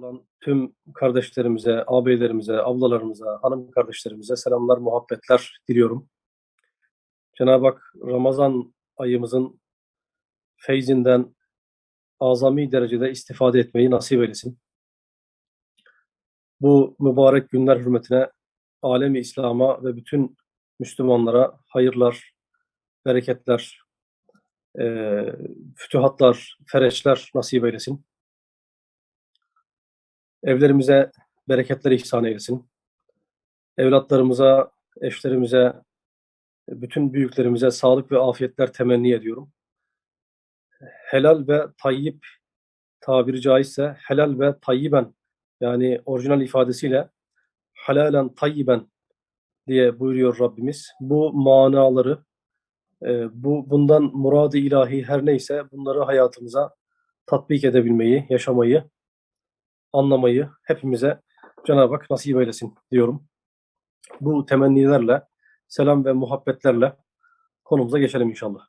olan tüm kardeşlerimize, ağabeylerimize, ablalarımıza, hanım kardeşlerimize selamlar, muhabbetler diliyorum. Cenab-ı Hak Ramazan ayımızın feyzinden azami derecede istifade etmeyi nasip eylesin. Bu mübarek günler hürmetine alemi İslam'a ve bütün Müslümanlara hayırlar, bereketler, eee fütuhatlar, fereçler nasip eylesin. Evlerimize bereketler ihsan eylesin. Evlatlarımıza, eşlerimize, bütün büyüklerimize sağlık ve afiyetler temenni ediyorum. Helal ve tayyip tabiri caizse helal ve tayyiben yani orijinal ifadesiyle halalen tayyiben diye buyuruyor Rabbimiz. Bu manaları e, bu bundan muradı ilahi her neyse bunları hayatımıza tatbik edebilmeyi, yaşamayı, anlamayı hepimize Cenab-ı Hak nasip eylesin diyorum. Bu temennilerle, selam ve muhabbetlerle konumuza geçelim inşallah.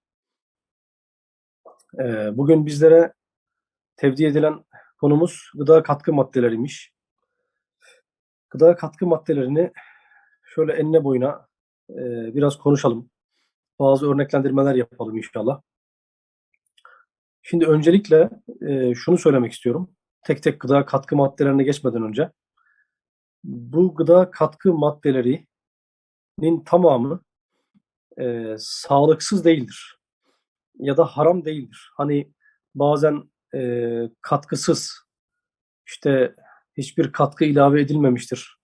Ee, bugün bizlere tevdi edilen konumuz gıda katkı maddeleriymiş. Gıda katkı maddelerini şöyle enine boyuna e, biraz konuşalım. Bazı örneklendirmeler yapalım inşallah. Şimdi öncelikle e, şunu söylemek istiyorum. Tek tek gıda katkı maddelerine geçmeden önce. Bu gıda katkı maddelerinin tamamı e, sağlıksız değildir. Ya da haram değildir. Hani bazen e, katkısız işte hiçbir katkı ilave edilmemiştir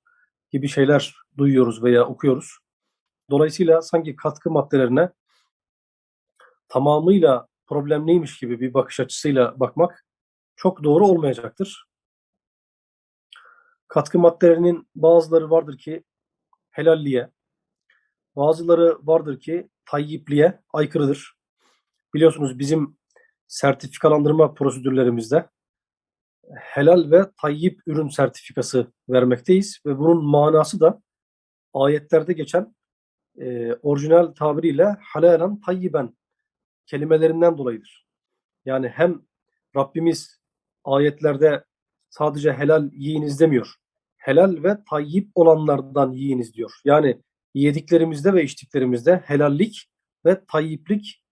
gibi şeyler duyuyoruz veya okuyoruz. Dolayısıyla sanki katkı maddelerine tamamıyla problemliymiş gibi bir bakış açısıyla bakmak çok doğru olmayacaktır. Katkı maddelerinin bazıları vardır ki helalliğe, bazıları vardır ki tayyipliğe aykırıdır. Biliyorsunuz bizim sertifikalandırma prosedürlerimizde helal ve tayyip ürün sertifikası vermekteyiz ve bunun manası da ayetlerde geçen e, orijinal tabiriyle halalen tayyiben kelimelerinden dolayıdır. Yani hem Rabbimiz ayetlerde sadece helal yiyiniz demiyor. Helal ve tayyip olanlardan yiyiniz diyor. Yani yediklerimizde ve içtiklerimizde helallik ve tayyiplik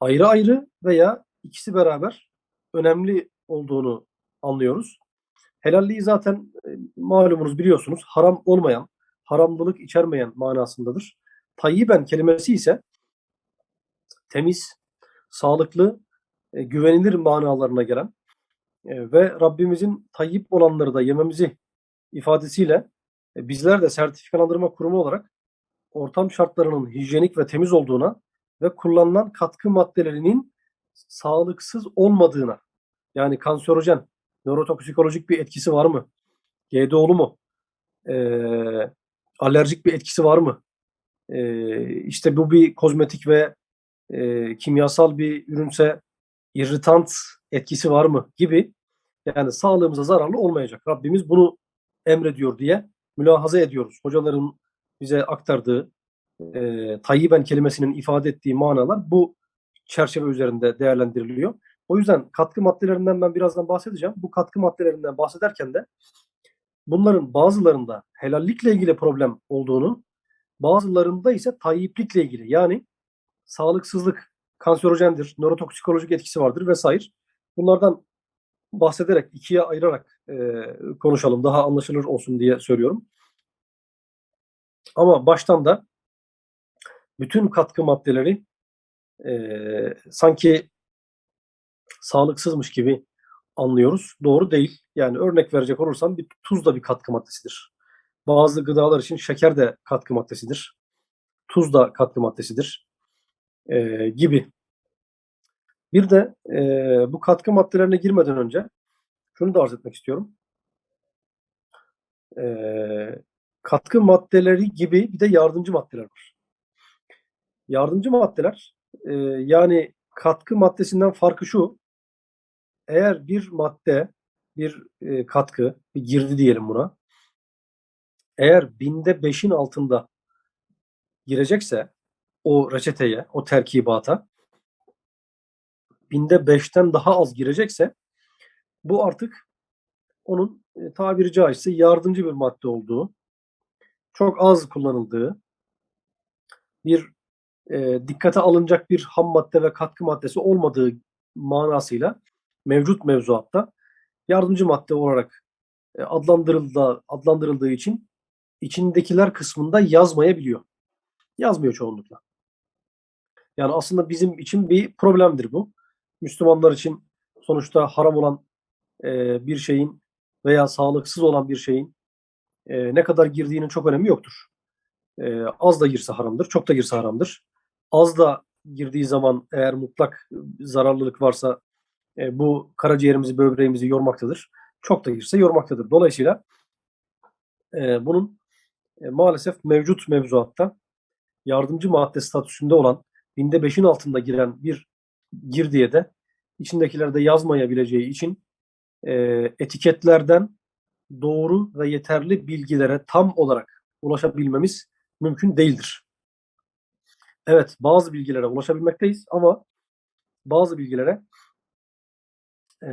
ayrı ayrı veya ikisi beraber önemli olduğunu anlıyoruz. Helalliği zaten e, malumunuz biliyorsunuz haram olmayan, haramlılık içermeyen manasındadır. Tayyiben kelimesi ise temiz, sağlıklı, e, güvenilir manalarına gelen ve Rabbimizin tayyip olanları da yememizi ifadesiyle e, bizler de sertifikalandırma kurumu olarak ortam şartlarının hijyenik ve temiz olduğuna ve kullanılan katkı maddelerinin sağlıksız olmadığına yani kanserojen, nörotoksikolojik bir etkisi var mı? GDO'lu mu? Ee, alerjik bir etkisi var mı? Ee, işte bu bir kozmetik ve e, kimyasal bir ürünse irritant etkisi var mı gibi yani sağlığımıza zararlı olmayacak. Rabbimiz bunu emrediyor diye mülahaza ediyoruz. Hocaların bize aktardığı e, tayyiben kelimesinin ifade ettiği manalar bu çerçeve üzerinde değerlendiriliyor. O yüzden katkı maddelerinden ben birazdan bahsedeceğim. Bu katkı maddelerinden bahsederken de bunların bazılarında helallikle ilgili problem olduğunu, bazılarında ise tayyiplikle ilgili yani sağlıksızlık kanserojendir, nörotoksikolojik etkisi vardır vesaire. Bunlardan bahsederek, ikiye ayırarak e, konuşalım. Daha anlaşılır olsun diye söylüyorum. Ama baştan da bütün katkı maddeleri e, sanki sağlıksızmış gibi anlıyoruz. Doğru değil. Yani örnek verecek olursam bir tuz da bir katkı maddesidir. Bazı gıdalar için şeker de katkı maddesidir. Tuz da katkı maddesidir. E, gibi. Bir de e, bu katkı maddelerine girmeden önce şunu da arz etmek istiyorum. E, katkı maddeleri gibi bir de yardımcı maddeler var. Yardımcı maddeler e, yani katkı maddesinden farkı şu. Eğer bir madde, bir e, katkı, bir girdi diyelim buna. Eğer binde beşin altında girecekse o reçeteye, o terkibata binde beşten daha az girecekse bu artık onun e, tabiri caizse yardımcı bir madde olduğu, çok az kullanıldığı, bir e, dikkate alınacak bir ham madde ve katkı maddesi olmadığı manasıyla mevcut mevzuatta yardımcı madde olarak e, adlandırıldığı, adlandırıldığı için içindekiler kısmında yazmayabiliyor. Yazmıyor çoğunlukla. Yani aslında bizim için bir problemdir bu. Müslümanlar için sonuçta haram olan e, bir şeyin veya sağlıksız olan bir şeyin e, ne kadar girdiğinin çok önemi yoktur. E, az da girse haramdır, çok da girse haramdır. Az da girdiği zaman eğer mutlak zararlılık varsa e, bu karaciğerimizi, böbreğimizi yormaktadır. Çok da girse yormaktadır. Dolayısıyla e, bunun e, maalesef mevcut mevzuatta yardımcı madde statüsünde olan binde beşin altında giren bir girdiye de içindekilerde yazmayabileceği için e, etiketlerden doğru ve yeterli bilgilere tam olarak ulaşabilmemiz mümkün değildir. Evet, bazı bilgilere ulaşabilmekteyiz ama bazı bilgilere e,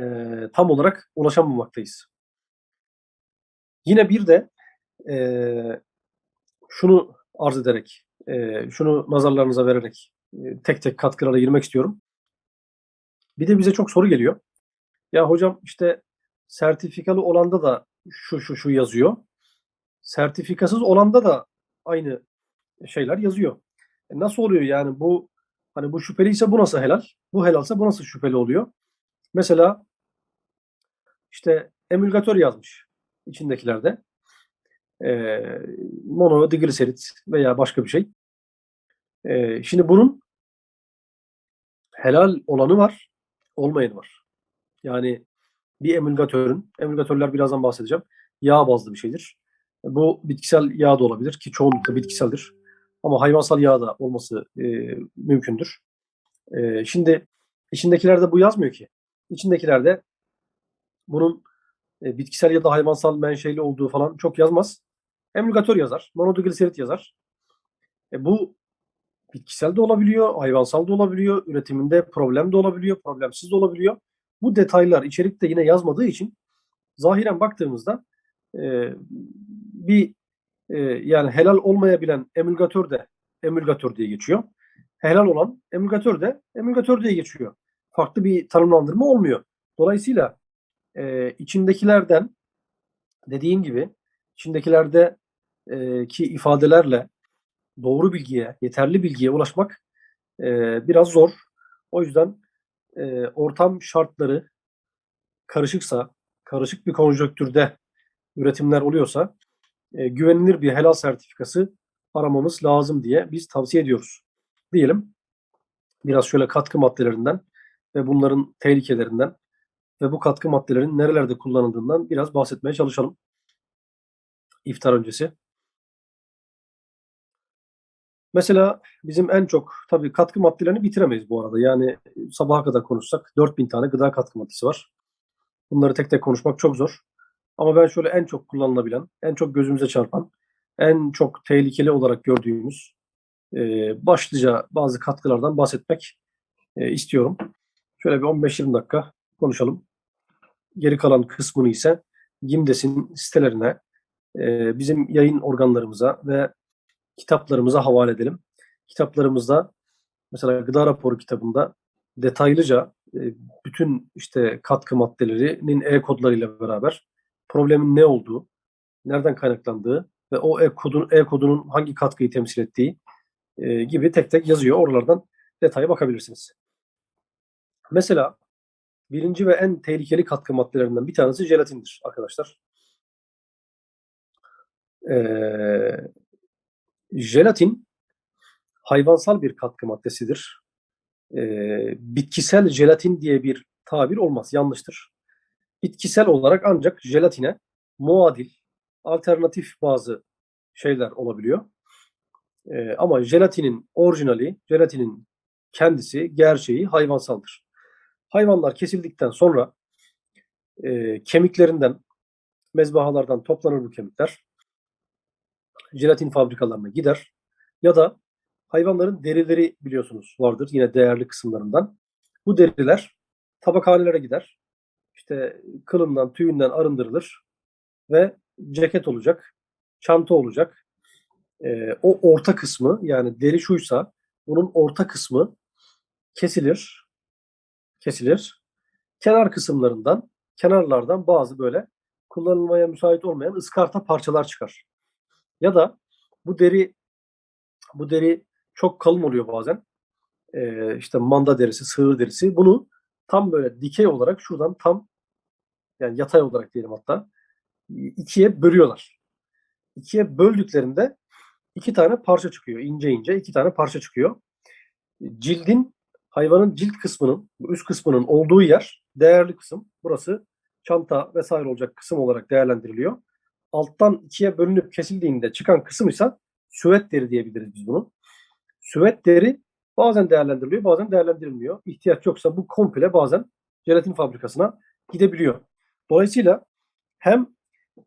tam olarak ulaşamamaktayız. Yine bir de e, şunu arz ederek, e, şunu nazarlarınıza vererek e, tek tek katkılara girmek istiyorum. Bir de bize çok soru geliyor. Ya hocam işte sertifikalı olanda da şu şu şu yazıyor. Sertifikasız olanda da aynı şeyler yazıyor. E nasıl oluyor yani bu hani bu şüpheliyse bu nasıl helal? Bu helalse bu nasıl şüpheli oluyor? Mesela işte emülgatör yazmış içindekilerde. E, monodigliserit veya başka bir şey. E, şimdi bunun helal olanı var, olmayanı var. Yani bir emülgatörün, emülgatörler birazdan bahsedeceğim, yağ bazlı bir şeydir. Bu bitkisel yağ da olabilir ki çoğunlukla bitkiseldir. Ama hayvansal yağ da olması e, mümkündür. E, şimdi içindekilerde bu yazmıyor ki. İçindekilerde bunun e, bitkisel ya da hayvansal menşeli olduğu falan çok yazmaz. Emülgatör yazar, monodigliserit yazar. E, bu bitkisel de olabiliyor, hayvansal da olabiliyor, üretiminde problem de olabiliyor, problemsiz de olabiliyor. Bu detaylar içerikte yine yazmadığı için zahiren baktığımızda e, bir e, yani helal olmayabilen emülgatör de emülgatör diye geçiyor. Helal olan emülgatör de emülgatör diye geçiyor. Farklı bir tanımlandırma olmuyor. Dolayısıyla e, içindekilerden dediğim gibi içindekilerde e, ki ifadelerle doğru bilgiye, yeterli bilgiye ulaşmak e, biraz zor. O yüzden e, ortam şartları karışıksa, karışık bir konjonktürde üretimler oluyorsa e, güvenilir bir helal sertifikası aramamız lazım diye biz tavsiye ediyoruz. Diyelim biraz şöyle katkı maddelerinden ve bunların tehlikelerinden ve bu katkı maddelerin nerelerde kullanıldığından biraz bahsetmeye çalışalım. İftar öncesi. Mesela bizim en çok tabii katkı maddelerini bitiremeyiz bu arada. Yani sabaha kadar konuşsak 4000 tane gıda katkı maddesi var. Bunları tek tek konuşmak çok zor. Ama ben şöyle en çok kullanılabilen, en çok gözümüze çarpan, en çok tehlikeli olarak gördüğümüz e, başlıca bazı katkılardan bahsetmek e, istiyorum. Şöyle bir 15-20 dakika konuşalım. Geri kalan kısmını ise Gimdes'in sitelerine, e, bizim yayın organlarımıza ve kitaplarımıza havale edelim. Kitaplarımızda mesela gıda raporu kitabında detaylıca e, bütün işte katkı maddelerinin e-kodlarıyla beraber problemin ne olduğu, nereden kaynaklandığı ve o e-kodun e-kodunun hangi katkıyı temsil ettiği e, gibi tek tek yazıyor. Oralardan detaya bakabilirsiniz. Mesela birinci ve en tehlikeli katkı maddelerinden bir tanesi jelatindir arkadaşlar. Ee, jelatin hayvansal bir katkı maddesidir. Ee, bitkisel jelatin diye bir tabir olmaz, yanlıştır. Bitkisel olarak ancak jelatine muadil, alternatif bazı şeyler olabiliyor. Ee, ama jelatinin orijinali, jelatinin kendisi, gerçeği hayvansaldır. Hayvanlar kesildikten sonra e, kemiklerinden, mezbahalardan toplanır bu kemikler. Jelatin fabrikalarına gider. Ya da hayvanların derileri biliyorsunuz vardır yine değerli kısımlarından. Bu deriler tabakhanelere gider. işte kılından, tüyünden arındırılır ve ceket olacak, çanta olacak. Ee, o orta kısmı yani deri şuysa bunun orta kısmı kesilir. Kesilir. Kenar kısımlarından, kenarlardan bazı böyle kullanılmaya müsait olmayan ıskarta parçalar çıkar. Ya da bu deri bu deri çok kalın oluyor bazen. Ee, işte manda derisi, sığır derisi. Bunu tam böyle dikey olarak şuradan tam yani yatay olarak diyelim hatta ikiye bölüyorlar. İkiye böldüklerinde iki tane parça çıkıyor. ince ince iki tane parça çıkıyor. Cildin hayvanın cilt kısmının üst kısmının olduğu yer değerli kısım. Burası çanta vesaire olacak kısım olarak değerlendiriliyor. Alttan ikiye bölünüp kesildiğinde çıkan kısım ise süvet deri diyebiliriz biz bunu. Süvet deri bazen değerlendiriliyor, bazen değerlendirilmiyor. İhtiyaç yoksa bu komple bazen jelatin fabrikasına gidebiliyor. Dolayısıyla hem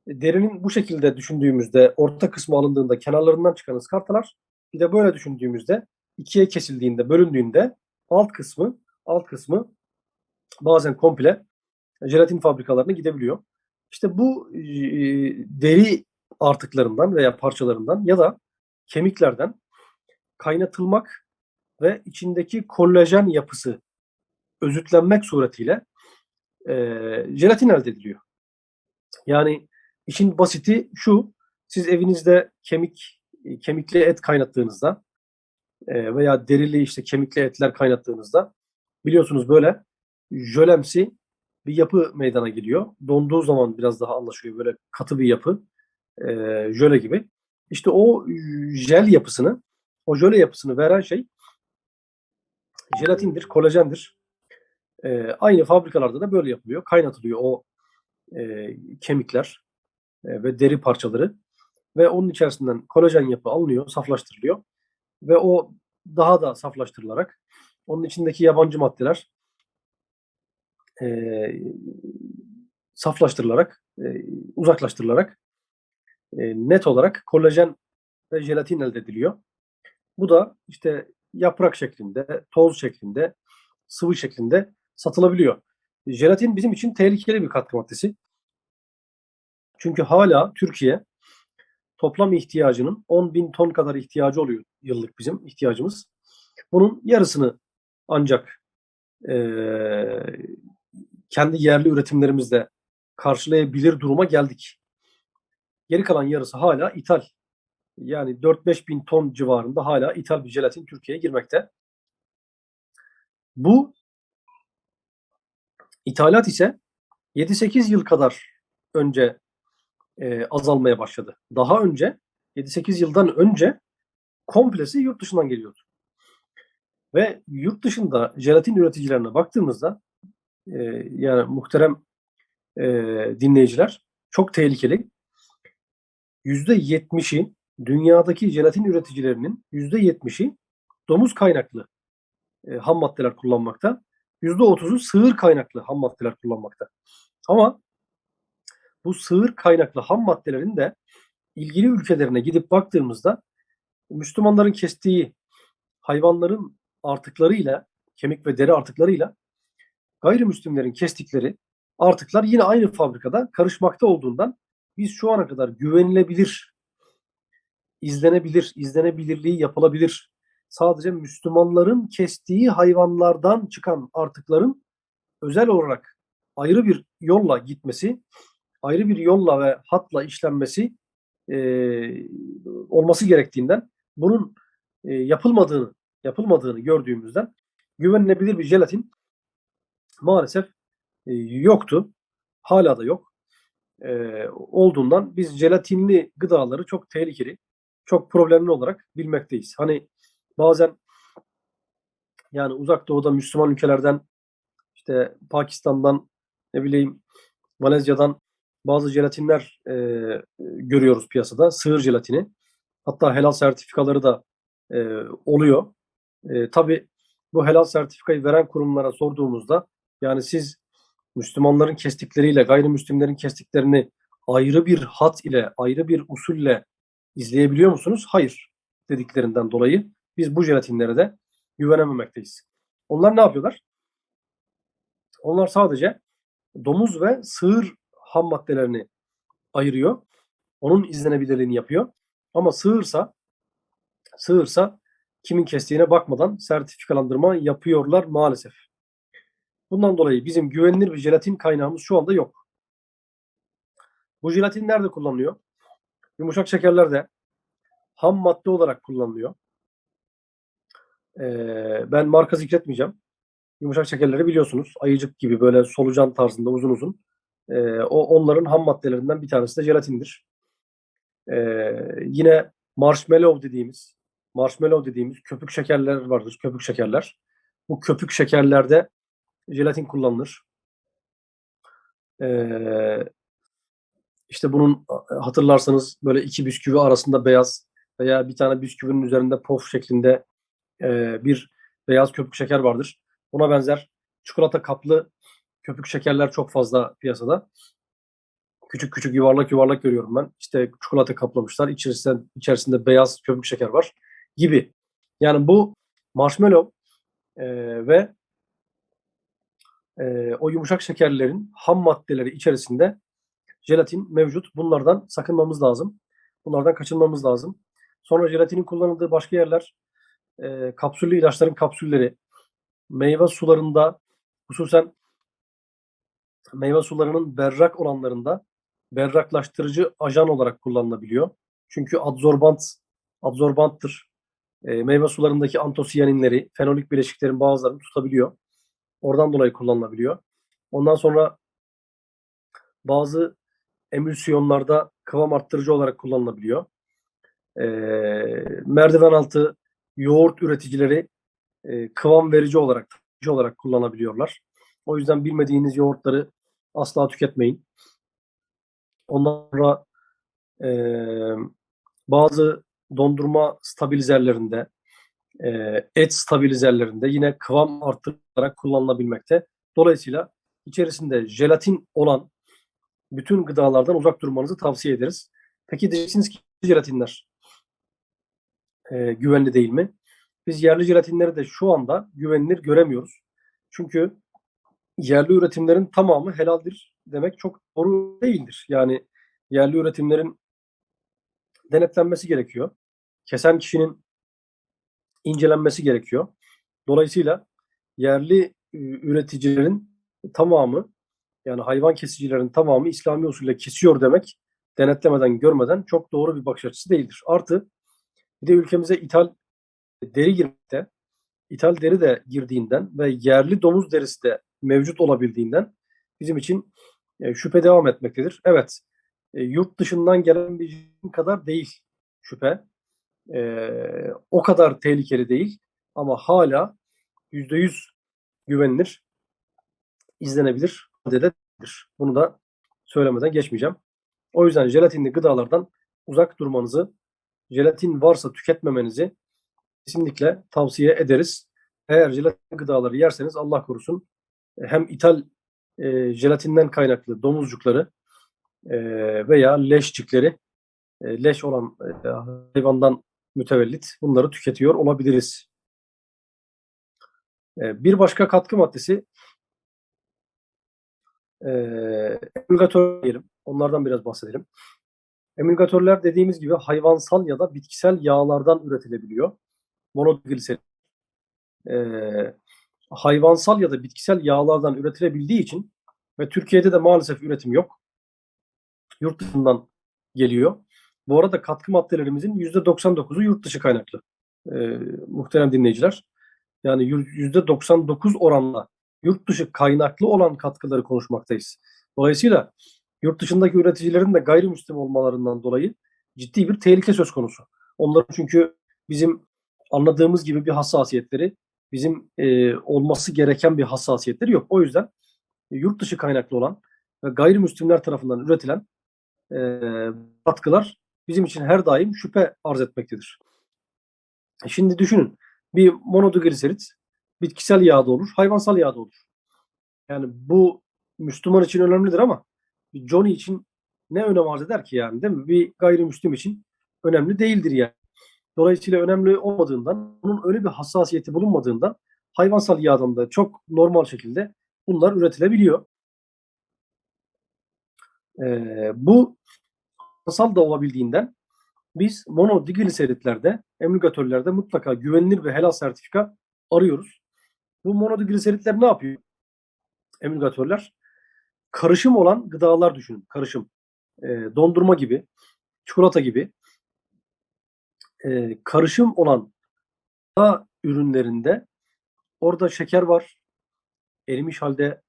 derinin bu şekilde düşündüğümüzde orta kısmı alındığında kenarlarından çıkan ıskartalar bir de böyle düşündüğümüzde ikiye kesildiğinde, bölündüğünde alt kısmı alt kısmı bazen komple jelatin fabrikalarına gidebiliyor. İşte bu e, deri artıklarından veya parçalarından ya da kemiklerden kaynatılmak ve içindeki kolajen yapısı özütlenmek suretiyle e, jelatin elde ediliyor. Yani işin basiti şu, siz evinizde kemik kemikli et kaynattığınızda e, veya derili işte kemikli etler kaynattığınızda biliyorsunuz böyle jölemsi bir yapı meydana geliyor. Donduğu zaman biraz daha anlaşılıyor böyle katı bir yapı, e, jöle gibi. İşte o jel yapısını, o jöle yapısını veren şey jelatindir, kolajendir. E, aynı fabrikalarda da böyle yapılıyor. Kaynatılıyor o e, kemikler e, ve deri parçaları ve onun içerisinden kolajen yapı alınıyor, saflaştırılıyor ve o daha da saflaştırılarak onun içindeki yabancı maddeler e, saflaştırılarak, e, uzaklaştırılarak e, net olarak kolajen ve jelatin elde ediliyor. Bu da işte yaprak şeklinde, toz şeklinde, sıvı şeklinde satılabiliyor. Jelatin bizim için tehlikeli bir katkı maddesi. Çünkü hala Türkiye toplam ihtiyacının 10 bin ton kadar ihtiyacı oluyor yıllık bizim ihtiyacımız. Bunun yarısını ancak e, kendi yerli üretimlerimizle karşılayabilir duruma geldik. Geri kalan yarısı hala ithal. Yani 4-5 bin ton civarında hala ithal bir jelatin Türkiye'ye girmekte. Bu ithalat ise 7-8 yıl kadar önce e, azalmaya başladı. Daha önce 7-8 yıldan önce komplesi yurt dışından geliyordu. Ve yurt dışında jelatin üreticilerine baktığımızda e, yani muhterem e, dinleyiciler çok tehlikeli. %70'i dünyadaki jelatin üreticilerinin %70'i domuz kaynaklı e, ham maddeler kullanmakta. %30'u sığır kaynaklı ham maddeler kullanmakta. Ama bu sığır kaynaklı ham maddelerin de ilgili ülkelerine gidip baktığımızda Müslümanların kestiği hayvanların artıklarıyla, kemik ve deri artıklarıyla gayrimüslimlerin kestikleri artıklar yine aynı fabrikada karışmakta olduğundan biz şu ana kadar güvenilebilir, izlenebilir, izlenebilirliği yapılabilir. Sadece Müslümanların kestiği hayvanlardan çıkan artıkların özel olarak ayrı bir yolla gitmesi ayrı bir yolla ve hatla işlenmesi e, olması gerektiğinden bunun e, yapılmadığını yapılmadığını gördüğümüzden güvenilebilir bir jelatin maalesef e, yoktu. Hala da yok. E, olduğundan biz jelatinli gıdaları çok tehlikeli, çok problemli olarak bilmekteyiz. Hani bazen yani uzak doğuda Müslüman ülkelerden işte Pakistan'dan ne bileyim Malezya'dan bazı jelatinler e, görüyoruz piyasada. Sığır jelatini. Hatta helal sertifikaları da e, oluyor. E, tabii bu helal sertifikayı veren kurumlara sorduğumuzda yani siz Müslümanların kestikleriyle gayrimüslimlerin kestiklerini ayrı bir hat ile, ayrı bir usulle izleyebiliyor musunuz? Hayır dediklerinden dolayı biz bu jelatinlere de güvenememekteyiz. Onlar ne yapıyorlar? Onlar sadece domuz ve sığır ham maddelerini ayırıyor. Onun izlenebilirliğini yapıyor. Ama sığırsa sığırsa kimin kestiğine bakmadan sertifikalandırma yapıyorlar maalesef. Bundan dolayı bizim güvenilir bir jelatin kaynağımız şu anda yok. Bu jelatin nerede kullanılıyor? Yumuşak şekerlerde ham madde olarak kullanılıyor. Ee, ben marka zikretmeyeceğim. Yumuşak şekerleri biliyorsunuz. Ayıcık gibi böyle solucan tarzında uzun uzun. Ee, o onların ham maddelerinden bir tanesi de jelatindir. Ee, yine marshmallow dediğimiz marshmallow dediğimiz köpük şekerler vardır. Köpük şekerler. Bu köpük şekerlerde jelatin kullanılır. Ee, işte bunun hatırlarsanız böyle iki bisküvi arasında beyaz veya bir tane bisküvinin üzerinde pof şeklinde e, bir beyaz köpük şeker vardır. Buna benzer çikolata kaplı köpük şekerler çok fazla piyasada. Küçük küçük yuvarlak yuvarlak görüyorum ben. İşte çikolata kaplamışlar. İçerisinde, içerisinde beyaz köpük şeker var gibi. Yani bu marshmallow e, ve e, o yumuşak şekerlerin ham maddeleri içerisinde jelatin mevcut. Bunlardan sakınmamız lazım. Bunlardan kaçınmamız lazım. Sonra jelatinin kullanıldığı başka yerler e, kapsüllü ilaçların kapsülleri, meyve sularında hususen meyve sularının berrak olanlarında berraklaştırıcı ajan olarak kullanılabiliyor. Çünkü adzorbant adsorbanttır. E, meyve sularındaki antosiyaninleri, fenolik bileşiklerin bazılarını tutabiliyor. Oradan dolayı kullanılabiliyor. Ondan sonra bazı emülsiyonlarda kıvam arttırıcı olarak kullanılabiliyor. E, merdiven altı yoğurt üreticileri e, kıvam verici olarak olarak kullanabiliyorlar. O yüzden bilmediğiniz yoğurtları asla tüketmeyin. Ondan sonra e, bazı dondurma stabilizerlerinde, et stabilizerlerinde yine kıvam arttırarak kullanılabilmekte. Dolayısıyla içerisinde jelatin olan bütün gıdalardan uzak durmanızı tavsiye ederiz. Peki diyeceksiniz ki jelatinler e, güvenli değil mi? Biz yerli jelatinleri de şu anda güvenilir göremiyoruz. Çünkü yerli üretimlerin tamamı helaldir demek çok doğru değildir. Yani yerli üretimlerin denetlenmesi gerekiyor. Kesen kişinin incelenmesi gerekiyor. Dolayısıyla yerli üreticilerin tamamı yani hayvan kesicilerin tamamı İslami usulle kesiyor demek denetlemeden görmeden çok doğru bir bakış açısı değildir. Artı bir de ülkemize ithal deri girmekte, ithal deri de girdiğinden ve yerli domuz derisi de mevcut olabildiğinden bizim için e, şüphe devam etmektedir. Evet, e, yurt dışından gelen bir kadar değil şüphe. E, o kadar tehlikeli değil ama hala yüzde yüz güvenilir, izlenebilir, adededir. Bunu da söylemeden geçmeyeceğim. O yüzden jelatinli gıdalardan uzak durmanızı, jelatin varsa tüketmemenizi kesinlikle tavsiye ederiz. Eğer jelatin gıdaları yerseniz Allah korusun hem ithal e, jelatinden kaynaklı domuzcukları e, veya leşcikleri e, leş olan e, hayvandan mütevellit bunları tüketiyor olabiliriz. E, bir başka katkı maddesi e, emülgatör diyelim. Onlardan biraz bahsedelim. Emülgatörler dediğimiz gibi hayvansal ya da bitkisel yağlardan üretilebiliyor. Monogliserin. E, hayvansal ya da bitkisel yağlardan üretilebildiği için ve Türkiye'de de maalesef üretim yok. Yurt dışından geliyor. Bu arada katkı maddelerimizin %99'u yurt dışı kaynaklı. Ee, muhterem dinleyiciler. Yani %99 oranla yurt dışı kaynaklı olan katkıları konuşmaktayız. Dolayısıyla yurt dışındaki üreticilerin de gayrimüslim olmalarından dolayı ciddi bir tehlike söz konusu. Onların çünkü bizim anladığımız gibi bir hassasiyetleri, bizim e, olması gereken bir hassasiyetleri yok. O yüzden e, yurt dışı kaynaklı olan ve gayrimüslimler tarafından üretilen e, katkılar bizim için her daim şüphe arz etmektedir. Şimdi düşünün bir monodigriserit bitkisel yağda olur, hayvansal yağda olur. Yani bu Müslüman için önemlidir ama Johnny için ne önem arz eder ki yani değil mi? Bir gayrimüslim için önemli değildir yani. Dolayısıyla önemli olmadığından, onun öyle bir hassasiyeti bulunmadığından hayvansal yağdan da çok normal şekilde bunlar üretilebiliyor. Ee, bu finansal da olabildiğinden biz monodigliseridlerde, emülgatörlerde mutlaka güvenilir ve helal sertifika arıyoruz. Bu monodigliseritler ne yapıyor? Emülgatörler karışım olan gıdalar düşünün. Karışım. Ee, dondurma gibi, çikolata gibi e, karışım olan gıda ürünlerinde orada şeker var. Erimiş halde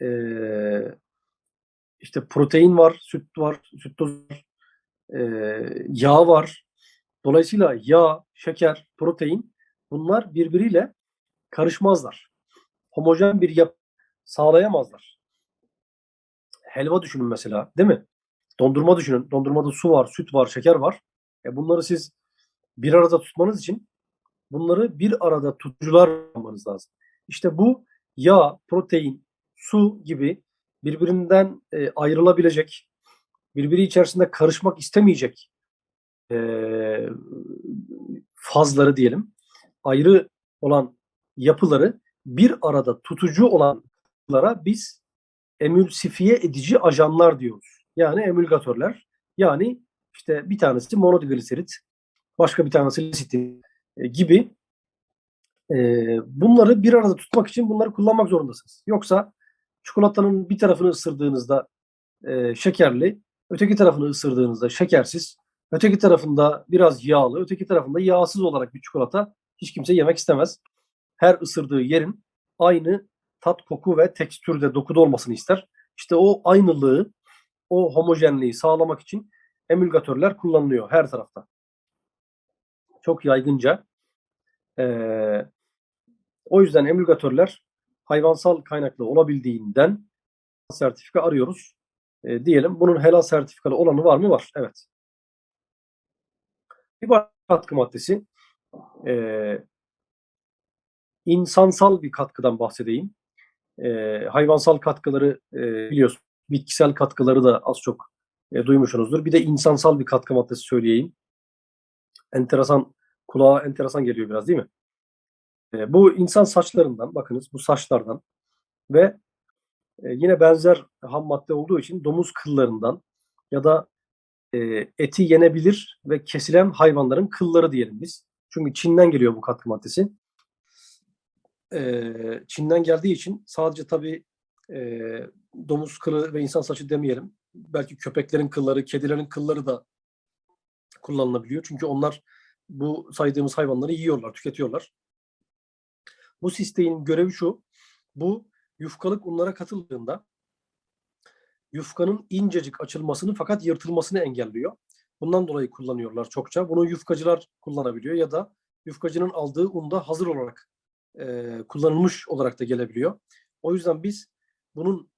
e, işte protein var, süt var, süt tozu var, e, yağ var. Dolayısıyla yağ, şeker, protein bunlar birbiriyle karışmazlar. Homojen bir yapı sağlayamazlar. Helva düşünün mesela, değil mi? Dondurma düşünün. Dondurmada su var, süt var, şeker var. E bunları siz bir arada tutmanız için bunları bir arada tutucular yapmanız lazım. İşte bu yağ, protein, su gibi birbirinden e, ayrılabilecek, birbiri içerisinde karışmak istemeyecek e, fazları diyelim, ayrı olan yapıları bir arada tutucu olanlara biz emülsifiye edici ajanlar diyoruz. Yani emülgatörler. Yani işte bir tanesi monodigliserit, başka bir tanesi lesitin e, gibi e, bunları bir arada tutmak için bunları kullanmak zorundasınız. Yoksa çikolatanın bir tarafını ısırdığınızda e, şekerli, öteki tarafını ısırdığınızda şekersiz, öteki tarafında biraz yağlı, öteki tarafında yağsız olarak bir çikolata hiç kimse yemek istemez. Her ısırdığı yerin aynı tat, koku ve tekstürde, dokuda olmasını ister. İşte o aynılığı, o homojenliği sağlamak için emülgatörler kullanılıyor her tarafta. Çok yaygınca. Ee, o yüzden emülgatörler hayvansal kaynaklı olabildiğinden sertifika arıyoruz. E, diyelim bunun helal sertifikalı olanı var mı? Var. Evet. Bir katkı maddesi e, insansal bir katkıdan bahsedeyim. E, hayvansal katkıları e, biliyorsunuz. Bitkisel katkıları da az çok e, duymuşsunuzdur. Bir de insansal bir katkı maddesi söyleyeyim. Enteresan, kulağa enteresan geliyor biraz değil mi? E, bu insan saçlarından, bakınız bu saçlardan ve e, yine benzer ham madde olduğu için domuz kıllarından ya da e, eti yenebilir ve kesilen hayvanların kılları diyelim biz. Çünkü Çin'den geliyor bu katkı maddesi. E, Çin'den geldiği için sadece tabii e, domuz kılı ve insan saçı demeyelim. Belki köpeklerin kılları, kedilerin kılları da kullanılabiliyor. Çünkü onlar bu saydığımız hayvanları yiyorlar, tüketiyorlar. Bu sisteğin görevi şu. Bu yufkalık unlara katıldığında yufkanın incecik açılmasını fakat yırtılmasını engelliyor. Bundan dolayı kullanıyorlar çokça. Bunu yufkacılar kullanabiliyor ya da yufkacının aldığı unda hazır olarak e, kullanılmış olarak da gelebiliyor. O yüzden biz bunun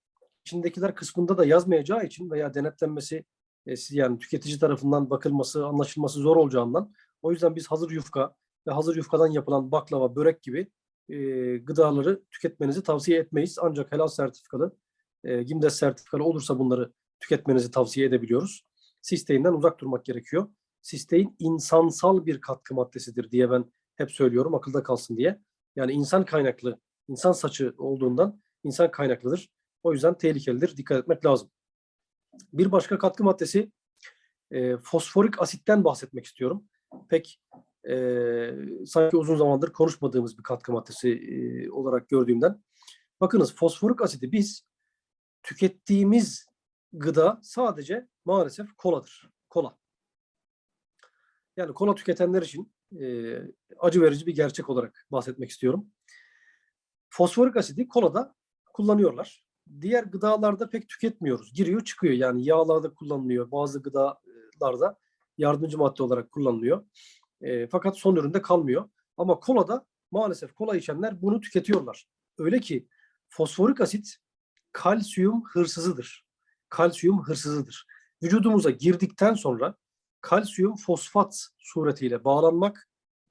içindekiler kısmında da yazmayacağı için veya denetlenmesi e, yani tüketici tarafından bakılması, anlaşılması zor olacağından o yüzden biz hazır yufka ve hazır yufkadan yapılan baklava, börek gibi e, gıdaları tüketmenizi tavsiye etmeyiz. Ancak helal sertifikalı, e, GİMDES sertifikalı olursa bunları tüketmenizi tavsiye edebiliyoruz. Sisteinden uzak durmak gerekiyor. Sistein insansal bir katkı maddesidir diye ben hep söylüyorum akılda kalsın diye. Yani insan kaynaklı, insan saçı olduğundan insan kaynaklıdır. O yüzden tehlikelidir. Dikkat etmek lazım. Bir başka katkı maddesi e, fosforik asitten bahsetmek istiyorum. Pek e, sanki uzun zamandır konuşmadığımız bir katkı maddesi e, olarak gördüğümden. Bakınız fosforik asidi biz tükettiğimiz gıda sadece maalesef koladır. Kola. Yani kola tüketenler için e, acı verici bir gerçek olarak bahsetmek istiyorum. Fosforik asidi kolada kullanıyorlar. Diğer gıdalarda pek tüketmiyoruz. Giriyor çıkıyor yani yağlarda kullanılıyor. Bazı gıdalarda yardımcı madde olarak kullanılıyor. E, fakat son üründe kalmıyor. Ama kolada maalesef kola içenler bunu tüketiyorlar. Öyle ki fosforik asit kalsiyum hırsızıdır. Kalsiyum hırsızıdır. Vücudumuza girdikten sonra kalsiyum fosfat suretiyle bağlanmak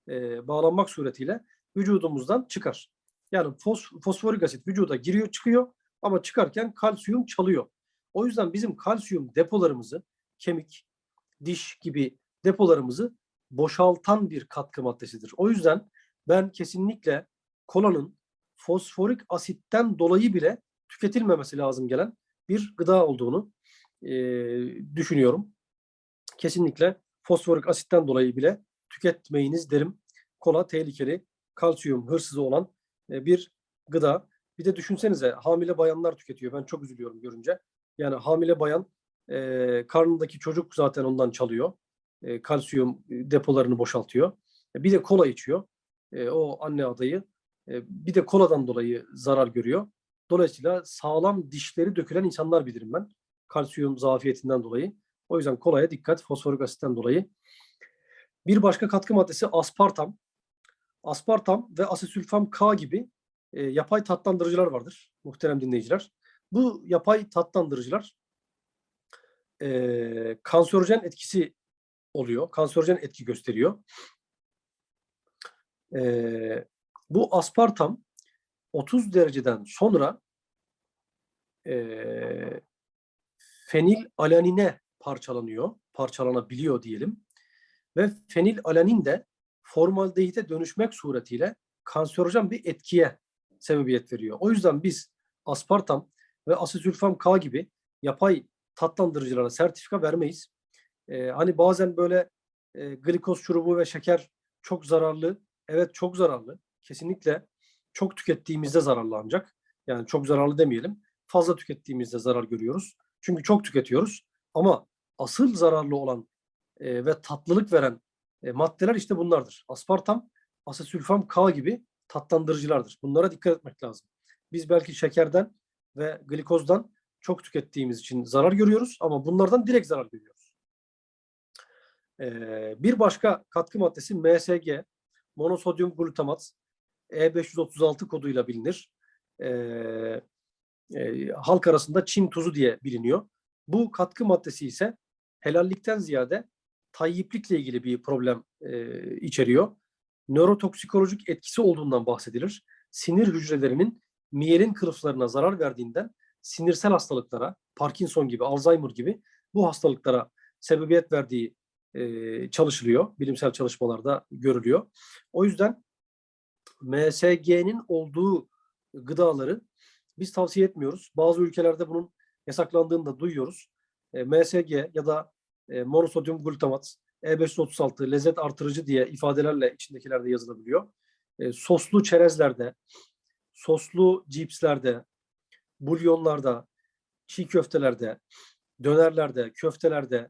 e, bağlanmak suretiyle vücudumuzdan çıkar. Yani fos, fosforik asit vücuda giriyor çıkıyor ama çıkarken kalsiyum çalıyor. O yüzden bizim kalsiyum depolarımızı kemik, diş gibi depolarımızı boşaltan bir katkı maddesidir. O yüzden ben kesinlikle kolanın fosforik asitten dolayı bile tüketilmemesi lazım gelen bir gıda olduğunu e, düşünüyorum. Kesinlikle fosforik asitten dolayı bile tüketmeyiniz derim. Kola tehlikeli, kalsiyum hırsızı olan e, bir gıda. Bir de düşünsenize hamile bayanlar tüketiyor. Ben çok üzülüyorum görünce. Yani hamile bayan e, karnındaki çocuk zaten ondan çalıyor. E, kalsiyum depolarını boşaltıyor. E, bir de kola içiyor. E, o anne adayı. E, bir de koladan dolayı zarar görüyor. Dolayısıyla sağlam dişleri dökülen insanlar bilirim ben. Kalsiyum zafiyetinden dolayı. O yüzden kolaya dikkat fosforik asitten dolayı. Bir başka katkı maddesi aspartam. Aspartam ve asesülfam K gibi e, yapay tatlandırıcılar vardır muhterem dinleyiciler. Bu yapay tatlandırıcılar e, kanserojen etkisi oluyor. Kanserojen etki gösteriyor. E, bu aspartam 30 dereceden sonra e, fenilalanine parçalanıyor, parçalanabiliyor diyelim. Ve fenilalanin de formaldehite dönüşmek suretiyle kanserojen bir etkiye sebebiyet veriyor. O yüzden biz aspartam ve asesülfam K gibi yapay tatlandırıcılara sertifika vermeyiz. Ee, hani bazen böyle e, glikoz şurubu ve şeker çok zararlı. Evet çok zararlı. Kesinlikle çok tükettiğimizde zararlı ancak. Yani çok zararlı demeyelim. Fazla tükettiğimizde zarar görüyoruz. Çünkü çok tüketiyoruz. Ama asıl zararlı olan e, ve tatlılık veren e, maddeler işte bunlardır. Aspartam, asesülfam K gibi tatlandırıcılardır. Bunlara dikkat etmek lazım. Biz belki şekerden ve glikozdan çok tükettiğimiz için zarar görüyoruz ama bunlardan direkt zarar görüyoruz. Ee, bir başka katkı maddesi MSG, monosodyum glutamat, E536 koduyla bilinir. Ee, e, halk arasında Çin tuzu diye biliniyor. Bu katkı maddesi ise helallikten ziyade tayyiplikle ilgili bir problem e, içeriyor. Nörotoksikolojik etkisi olduğundan bahsedilir. Sinir hücrelerinin miyelin kılıflarına zarar verdiğinden sinirsel hastalıklara, Parkinson gibi, Alzheimer gibi bu hastalıklara sebebiyet verdiği e, çalışılıyor. Bilimsel çalışmalarda görülüyor. O yüzden MSG'nin olduğu gıdaları biz tavsiye etmiyoruz. Bazı ülkelerde bunun yasaklandığını da duyuyoruz. E, MSG ya da e, monosodyum glutamat, E536 lezzet artırıcı diye ifadelerle içindekilerde yazılabiliyor. E, soslu çerezlerde, soslu cipslerde, bulyonlarda, çiğ köftelerde, dönerlerde, köftelerde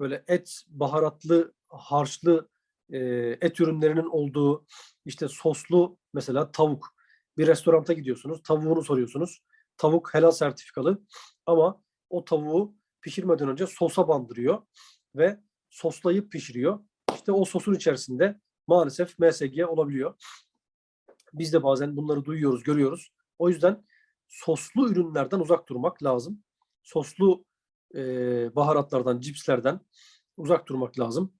böyle et, baharatlı, harçlı e, et ürünlerinin olduğu işte soslu mesela tavuk. Bir restoranta gidiyorsunuz, tavuğunu soruyorsunuz. Tavuk helal sertifikalı ama o tavuğu pişirmeden önce sosa bandırıyor ve soslayıp pişiriyor. İşte o sosun içerisinde maalesef MSG olabiliyor. Biz de bazen bunları duyuyoruz, görüyoruz. O yüzden soslu ürünlerden uzak durmak lazım. Soslu e, baharatlardan, cipslerden uzak durmak lazım.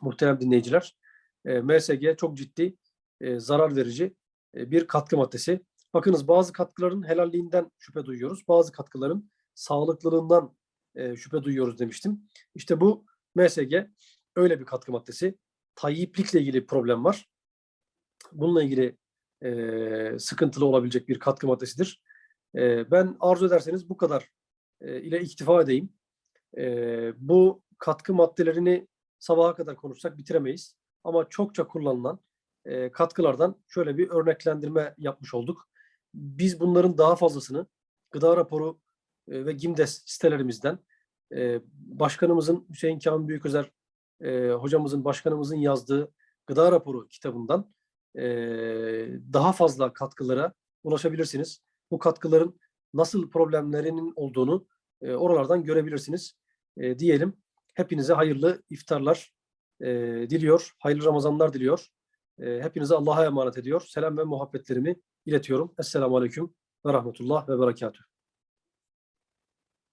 Muhterem dinleyiciler. E, MSG çok ciddi e, zarar verici e, bir katkı maddesi. Bakınız bazı katkıların helalliğinden şüphe duyuyoruz. Bazı katkıların sağlıklılığından e, şüphe duyuyoruz demiştim. İşte bu MSG öyle bir katkı maddesi. Tayyiplikle ilgili bir problem var. Bununla ilgili e, sıkıntılı olabilecek bir katkı maddesidir. E, ben arzu ederseniz bu kadar e, ile iktifa edeyim. E, bu katkı maddelerini sabaha kadar konuşsak bitiremeyiz. Ama çokça kullanılan e, katkılardan şöyle bir örneklendirme yapmış olduk. Biz bunların daha fazlasını gıda raporu e, ve GİMDES sitelerimizden e, başkanımızın Hüseyin Kamil Büyüközer e, hocamızın, başkanımızın yazdığı gıda raporu kitabından e, daha fazla katkılara ulaşabilirsiniz. Bu katkıların nasıl problemlerinin olduğunu e, oralardan görebilirsiniz e, diyelim. Hepinize hayırlı iftarlar e, diliyor, hayırlı Ramazanlar diliyor. E, hepinize Allah'a emanet ediyor. Selam ve muhabbetlerimi iletiyorum. Esselamu Aleyküm ve Rahmetullah ve Berekatühü.